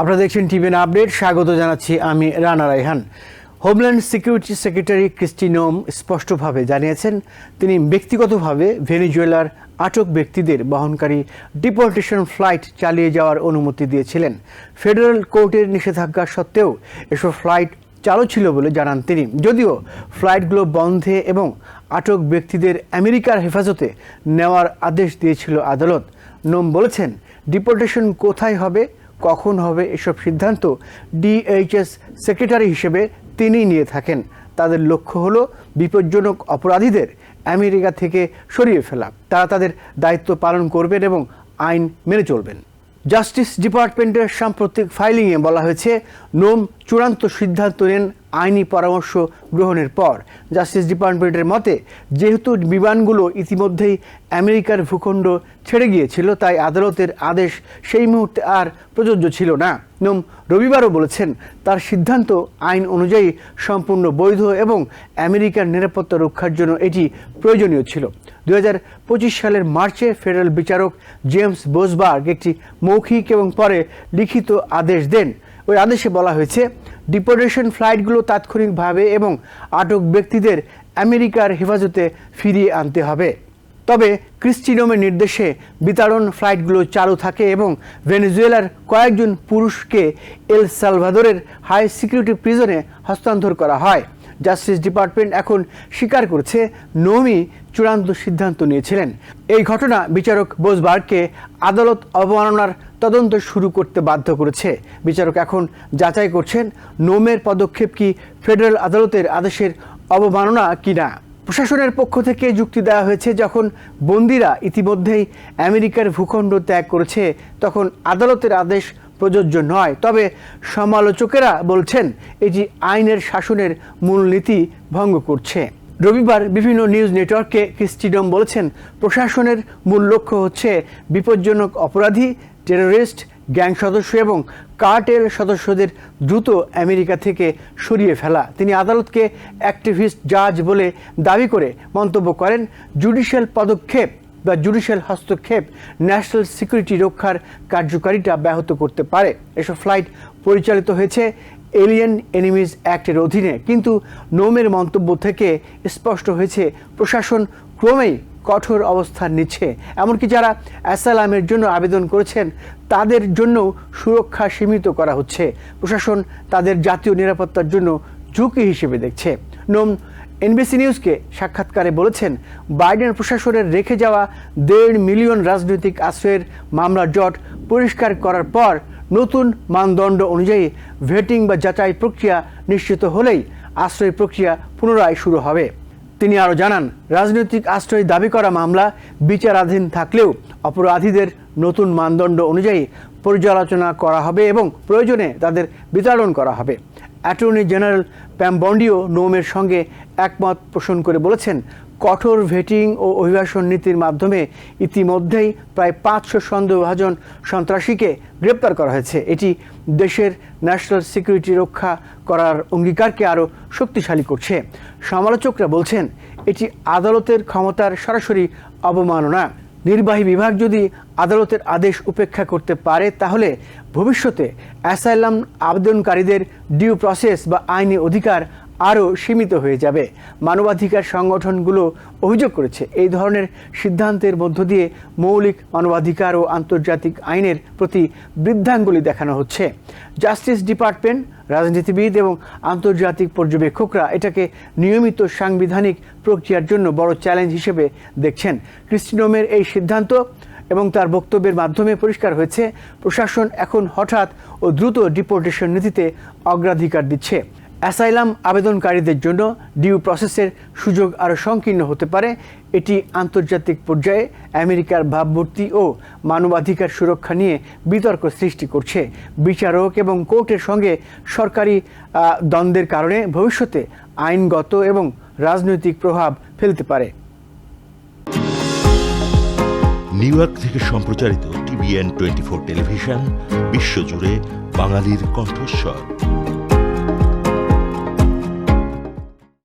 আপনারা দেখছেন TVN update স্বাগত জানাচ্ছি আমি Rana Raihan homeland security secretary Kristi Noem স্পষ্টভাবে জানিয়েছেন, তিনি ব্যক্তিগতভাবে ভেনিজুয়েলার আটক ব্যক্তিদের বহনকারী ডিপোর্টেশন ফ্লাইট চালিয়ে যাওয়ার অনুমতি দিয়েছিলেন। ফেডারেল কোর্টের নিষেধাজ্ঞা সত্ত্বেও এসব ফ্লাইট চালু ছিল বলে জানান তিনি। যদিও ফ্লাইটগুলো বন্ধে এবং আটক ব্যক্তিদের আমেরিকার হেফাজতে নেওয়ার আদেশ দিয়েছিল আদালত। নোম বলেছেন, ডিপোর্টেশন কোথায় হবে কখন হবে এসব সিদ্ধান্ত ডিএইচএস সেক্রেটারি হিসেবে তিনিই নিয়ে থাকেন। তাদের লক্ষ্য হল বিপজ্জনক অপরাধীদের আমেরিকা থেকে সরিয়ে ফেলা। তারা তাদের দায়িত্ব পালন করবেন এবং আইন মেনে চলবেন। জাস্টিস ডিপার্টমেন্টের সাম্প্রতিক ফাইলিংয়ে বলা হয়েছে, নোম চূড়ান্ত সিদ্ধান্ত নেন আইনি পরামর্শ গ্রহণের পর। জাস্টিস ডিপার্টমেন্টের মতে, যেহেতু বিমানগুলো ইতিমধ্যেই আমেরিকার ভূখণ্ড ছেড়ে গিয়েছিল, তাই আদালতের আদেশ সেই মুহূর্তে আর প্রযোজ্য ছিল না। নোম রবিবারও বলেছেন, তার সিদ্ধান্ত আইন অনুযায়ী সম্পূর্ণ বৈধ এবং আমেরিকার নিরাপত্তা রক্ষার জন্য এটি প্রয়োজনীয় ছিল। দু হাজার পঁচিশ সালের মার্চে ফেডারেল বিচারক জেমস বোসবার্গ একটি মৌখিক এবং পরে লিখিত আদেশ দেন। ওই আদেশে বলা হয়েছে ডিপোর্টেশন ফ্লাইটগুলো তাৎক্ষণিকভাবে এবং আটক ব্যক্তিদের আমেরিকার হেফাজতে ফিরিয়ে আনতে হবে। তবে ক্রিস্টিনোমের নির্দেশে বিতাড়ন ফ্লাইটগুলো চালু থাকে এবং ভেনেজুয়েলার কয়েকজন পুরুষকে এল সালভাদোরের হাই সিকিউরিটি প্রিজনে হস্তান্তর করা হয়। জাস্টিস ডিপার্টমেন্ট এখন স্বীকার করছে নোমি চূড়ান্ত সিদ্ধান্ত নিয়েছিলেন। এই ঘটনা বিচারক বোসবার্গকে আদালত অবমাননার তদন্ত শুরু করতে বাধ্য করেছে। বিচারক এখন যাচাই করছেন, নোমের পদক্ষেপ কি ফেডারেল আদালতের আদেশের অবমাননা কিনা? প্রশাসনের পক্ষ থেকে যুক্তি দেওয়া হয়েছে, যখন বন্দিরা ইতিমধ্যেই আমেরিকার ভূখণ্ড ত্যাগ করেছে, তখন আদালতের আদেশ প্রযোজ্য নয়। তবে সমালোচকেরা বলছেন, এটি আইনের শাসনের মূলনীতি ভঙ্গ করছে। রবিবার বিভিন্ন নিউজ নেটওয়ার্কে ক্রিস্টিডম বলেছেন, প্রশাসনের মূল লক্ষ্য হচ্ছে বিপজ্জনক অপরাধী, টেররিস্ট, গ্যাং সদস্য এবং কার্টেল সদস্যদের দ্রুত আমেরিকা থেকে সরিয়ে ফেলা। তিনি আদালতকে অ্যাক্টিভিস্ট জাজ বলে দাবি করে মন্তব্য করেন, জুডিশিয়াল পদক্ষেপ বা জুডিশিয়াল হস্তক্ষেপ ন্যাশনাল সিকিউরিটি রক্ষার কার্যকারিতা ব্যাহত করতে পারে। এসব ফ্লাইট পরিচালিত হয়েছে এলিয়েন এনিমিজ অ্যাক্টের অধীনে। কিন্তু নোমের মন্তব্য থেকে স্পষ্ট হয়েছে, প্রশাসন ক্রমেই কঠোর অবস্থান নিচ্ছে। এমনকি যারা অ্যাসালামের জন্য আবেদন করেছেন, তাদের জন্য সুরক্ষা সীমিত করা হচ্ছে। প্রশাসন তাদের জাতীয় নিরাপত্তার জন্য ঝুঁকি হিসেবে দেখছে। নোম এনবিসি নিউজকে সাক্ষাৎকারে বলেছেন, বাইডেন প্রশাসনের রেখে যাওয়া দেড় মিলিয়ন রাজনৈতিক আশ্রয়ের মামলা জট পরিষ্কার করার পর নতুন মানদণ্ড অনুযায়ী ভেটিং বা যাচাই প্রক্রিয়া নিশ্চিত হলেই আশ্রয় প্রক্রিয়া পুনরায় শুরু হবে। তিনি আরও জানান, রাজনৈতিক আশ্রয় দাবি করা মামলা বিচারাধীন থাকলেও অপরাধীদের নতুন মানদণ্ড অনুযায়ী পর্যালোচনা করা হবে এবং প্রয়োজনে তাদের বিতরণ করা হবে। অ্যাটর্নি জেনারেল প্যামবন্ডিও নোমের সঙ্গে একমত পোষণ করে বলেছেন, কঠোর ভেটিং ও অভিবাসন নীতির মাধ্যমে ইতিমধ্যেই প্রায় পাঁচশো সন্দেহভাজন সন্ত্রাসীকে গ্রেপ্তার করা হয়েছে। এটি দেশের ন্যাশনাল সিকিউরিটি রক্ষা করার অঙ্গীকারকে আরও শক্তিশালী করছে। সমালোচকরা বলছেন, এটি আদালতের ক্ষমতার সরাসরি অবমাননা। নির্বাহী বিভাগ যদি আদালতের আদেশ উপেক্ষা করতে পারে, তাহলে ভবিষ্যতে অ্যাসাইলাম আবেদনকারীদের ডিউ প্রসেস বা আইনি অধিকার আরও সীমিত হয়ে যাবে। মানবাধিকার সংগঠনগুলো অভিযোগ করেছে, এই ধরনের সিদ্ধান্তের মধ্য দিয়ে মৌলিক মানবাধিকার ও আন্তর্জাতিক আইনের প্রতি বৃদ্ধাঙ্গুলি দেখানো হচ্ছে। জাস্টিস ডিপার্টমেন্ট, রাজনীতিবিদ এবং আন্তর্জাতিক পর্যবেক্ষকরা এটাকে নিয়মিত সাংবিধানিক প্রক্রিয়ার জন্য বড় চ্যালেঞ্জ হিসেবে দেখছেন। ক্রিস্টিনোমের এই সিদ্ধান্ত এবং তার বক্তব্যের মাধ্যমে পরিষ্কার হয়েছে, প্রশাসন এখন হঠাৎ ও দ্রুত ডিপোর্টেশন নীতিতে অগ্রাধিকার দিচ্ছে। অ্যাসাইলাম আবেদনকারীদের জন্য ডিউ প্রসেসের সুযোগ আরও সংকীর্ণ হতে পারে। এটি আন্তর্জাতিক পর্যায়ে আমেরিকার ভাবমূর্তি ও মানবাধিকার সুরক্ষা নিয়ে বিতর্ক সৃষ্টি করছে। বিচারক এবং কোর্টের সঙ্গে সরকারি দ্বন্দ্বের কারণে ভবিষ্যতে আইনগত এবং রাজনৈতিক প্রভাব ফেলতে পারে। নিউ ইয়র্ক থেকে সম্প্রচারিত টিভিএন টোয়েন্টি ফোর টেলিভিশন, বিশ্বজুড়ে বাঙালির কণ্ঠস্বর।